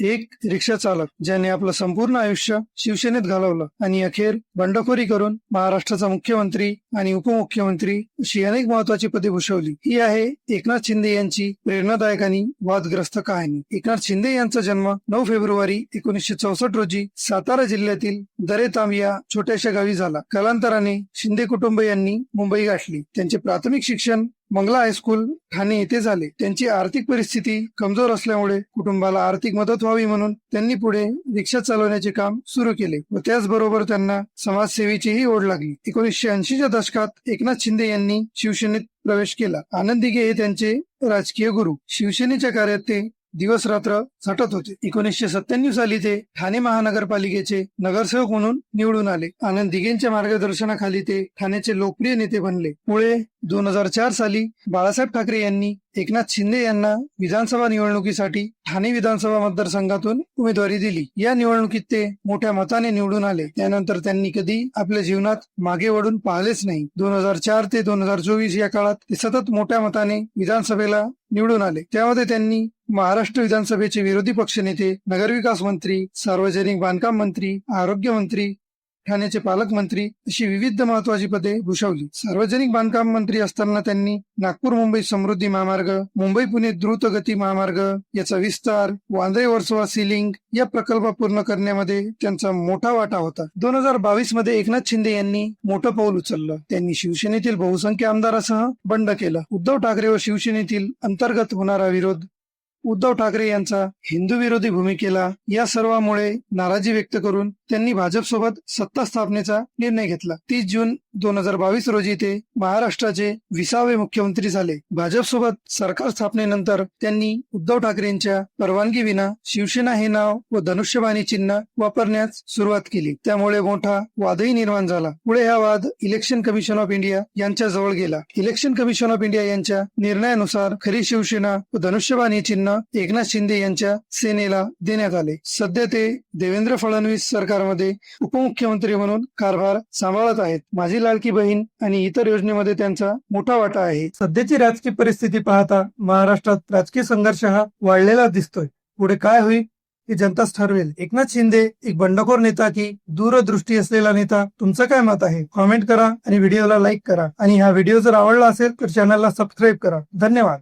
एक रिक्षा चालक ज्याने आपलं संपूर्ण आयुष्य शिवसेनेत घालवलं आणि अखेर बंडखोरी करून महाराष्ट्राचा मुख्यमंत्री आणि उपमुख्यमंत्री अशी अनेक महत्वाची पदे भूषवली. ही आहे एकनाथ शिंदे यांची प्रेरणादायक आणि वादग्रस्त कहाणी. एकनाथ शिंदे यांचा जन्म नऊ फेब्रुवारी एकोणीसशे चौसष्ट रोजी सातारा जिल्ह्यातील दरेताम या छोट्याशा गावी झाला. कालांतराने शिंदे कुटुंब यांनी मुंबई गाठली. त्यांचे प्राथमिक शिक्षण मंगला हायस्कूल ठाणे येथे झाले. त्यांची आर्थिक परिस्थिती कमजोर असल्यामुळे कुटुंबाला आर्थिक मदत व्हावी म्हणून त्यांनी पुढे रिक्षा चालवण्याचे काम सुरू केले व त्याचबरोबर त्यांना समाजसेवेचीही ओढ लागली. एकोणीसशे ऐंशीच्या दशकात एकनाथ शिंदे यांनी शिवसेनेत प्रवेश केला. आनंदिगे हे त्यांचे राजकीय गुरु. शिवसेनेच्या कार्यात ते दिवस रात्र झटत होते. एकोणीसशे सत्त्याण्णव साली ते ठाणे महानगरपालिकेचे नगरसेवक म्हणून निवडून आले. आनंद दिघेंच्या मार्गदर्शनाखाली ते ठाण्याचे लोकप्रिय नेते बनले. पुढे दोन हजार चार साली बाळासाहेब ठाकरे यांनी एकनाथ शिंदे यांना विधानसभा निवडणुकीसाठी ठाणे विधानसभा मतदारसंघातून उमेदवारी दिली. या निवडणुकीत ते मोठ्या मताने निवडून आले. त्यानंतर त्यांनी कधी आपल्या जीवनात मागे वळून पाहिलेच नाही. दोन हजार चार ते दोन हजार चोवीस या काळात ते सतत मोठ्या मताने विधानसभेला निवडून आले. त्यामध्ये त्यांनी महाराष्ट्र विधानसभेचे विरोधी पक्षनेते नगरविकास मंत्री सार्वजनिक बांधकाम मंत्री आरोग्य मंत्री ठाण्याचे पालकमंत्री अशी विविध महत्वाची पदे भूषवली. सार्वजनिक बांधकाम मंत्री असताना त्यांनी नागपूर मुंबई समृद्धी महामार्ग मुंबई पुणे द्रुतगती महामार्ग याचा विस्तार वांद्रे वर्सोवा सिलिंग या प्रकल्प पूर्ण करण्यामध्ये त्यांचा मोठा वाटा होता. दोन हजार बावीसमध्ये एकनाथ शिंदे यांनी मोठं पाऊल उचललं. त्यांनी शिवसेनेतील बहुसंख्य आमदारासह बंड केलं. उद्धव ठाकरे व शिवसेनेतील अंतर्गत होणारा विरोध उद्धव ठाकरे यांचा हिंदू विरोधी भूमिकेला या सर्वामुळे नाराजी व्यक्त करून त्यांनी भाजपसोबत सत्ता स्थापनेचा निर्णय घेतला. तीस जून दोन हजार बावीस रोजी ते महाराष्ट्राचे विसावे मुख्यमंत्री झाले. भाजपसोबत सरकार स्थापनेनंतर त्यांनी उद्धव ठाकरेंच्या परवानगी विना शिवसेना हे नाव व धनुष्यबाणी चिन्ह वापरण्यास सुरुवात केली. त्यामुळे मोठा वादही निर्माण झाला. पुढे हा वाद इलेक्शन कमिशन ऑफ इंडिया यांच्या जवळ गेला. इलेक्शन कमिशन ऑफ इंडिया यांच्या निर्णयानुसार खरी शिवसेना व धनुष्यबाणी चिन्ह एकनाथ शिंदे यांच्या सेनेला देण्यात आले. सध्या ते देवेंद्र फडणवीस सरकारमध्ये उपमुख्यमंत्री म्हणून कारभार सांभाळत आहेत. माझी लाडकी बहीण आणि इतर योजनेमध्ये त्यांचा मोठा वाटा आहे. सध्याची राजकीय परिस्थिती पाहता महाराष्ट्रात राजकीय संघर्ष हा वाढलेला दिसतोय. पुढे काय होईल हे जनताच ठरवेल. एकनाथ शिंदे एक बंडखोर नेता की दूरदृष्टी असलेला नेता तुमचं काय मत आहे? कॉमेंट करा आणि व्हिडिओला लाईक करा. आणि हा व्हिडिओ जर आवडला असेल तर चॅनलला सबस्क्राईब करा. धन्यवाद.